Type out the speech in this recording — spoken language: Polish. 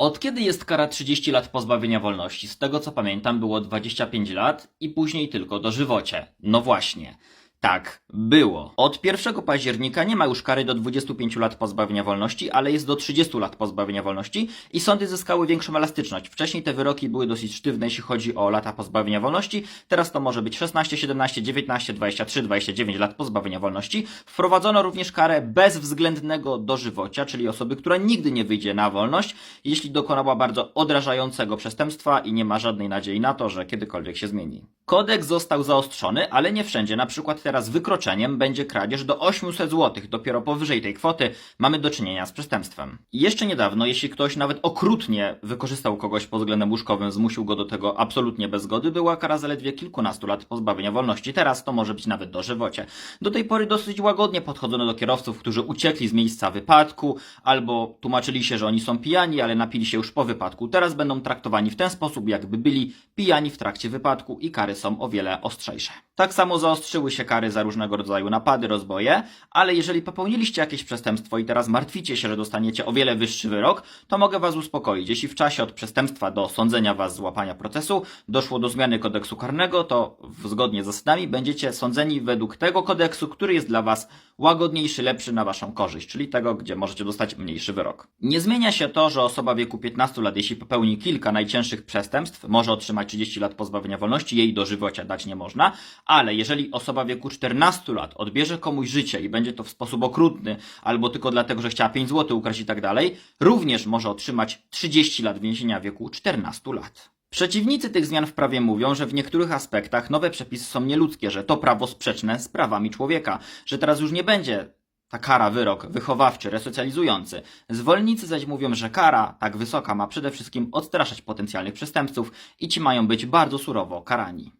Od kiedy jest kara 30 lat pozbawienia wolności? Z tego co pamiętam było 25 lat i później tylko dożywocie. No właśnie. Tak, było. Od 1 października nie ma już kary do 25 lat pozbawienia wolności, ale jest do 30 lat pozbawienia wolności i sądy zyskały większą elastyczność. Wcześniej te wyroki były dosyć sztywne, jeśli chodzi o lata pozbawienia wolności. Teraz to może być 16, 17, 19, 23, 29 lat pozbawienia wolności. Wprowadzono również karę bezwzględnego dożywocia, czyli osoby, która nigdy nie wyjdzie na wolność, jeśli dokonała bardzo odrażającego przestępstwa i nie ma żadnej nadziei na to, że kiedykolwiek się zmieni. Kodeks został zaostrzony, ale nie wszędzie. Na przykład teraz wykroczeniem będzie kradzież do 800 zł. Dopiero powyżej tej kwoty mamy do czynienia z przestępstwem. I jeszcze niedawno, jeśli ktoś nawet okrutnie wykorzystał kogoś pod względem łóżkowym, zmusił go do tego absolutnie bez zgody, była kara zaledwie kilkunastu lat pozbawienia wolności. Teraz to może być nawet dożywocie. Do tej pory dosyć łagodnie podchodzono do kierowców, którzy uciekli z miejsca wypadku, albo tłumaczyli się, że oni są pijani, ale napili się już po wypadku. Teraz będą traktowani w ten sposób, jakby byli pijani w trakcie wypadku i kary są o wiele ostrzejsze. Tak samo zaostrzyły się kary za różnego rodzaju napady, rozboje, ale jeżeli popełniliście jakieś przestępstwo i teraz martwicie się, że dostaniecie o wiele wyższy wyrok, to mogę was uspokoić. Jeśli w czasie od przestępstwa do sądzenia was z łapania procesu doszło do zmiany kodeksu karnego, to zgodnie z zasadami będziecie sądzeni według tego kodeksu, który jest dla was łagodniejszy, lepszy na waszą korzyść, czyli tego, gdzie możecie dostać mniejszy wyrok. Nie zmienia się to, że osoba wieku 15 lat, jeśli popełni kilka najcięższych przestępstw, może otrzymać 30 lat pozbawienia wolności, jej dożywocia dać nie można, ale jeżeli osoba w wieku 14 lat odbierze komuś życie i będzie to w sposób okrutny, albo tylko dlatego, że chciała 5 zł ukraść i tak dalej, również może otrzymać 30 lat więzienia w wieku 14 lat. Przeciwnicy tych zmian w prawie mówią, że w niektórych aspektach nowe przepisy są nieludzkie, że to prawo sprzeczne z prawami człowieka, że teraz już nie będzie ta kara, wyrok wychowawczy, resocjalizujący. Zwolennicy zaś mówią, że kara tak wysoka ma przede wszystkim odstraszać potencjalnych przestępców i ci mają być bardzo surowo karani.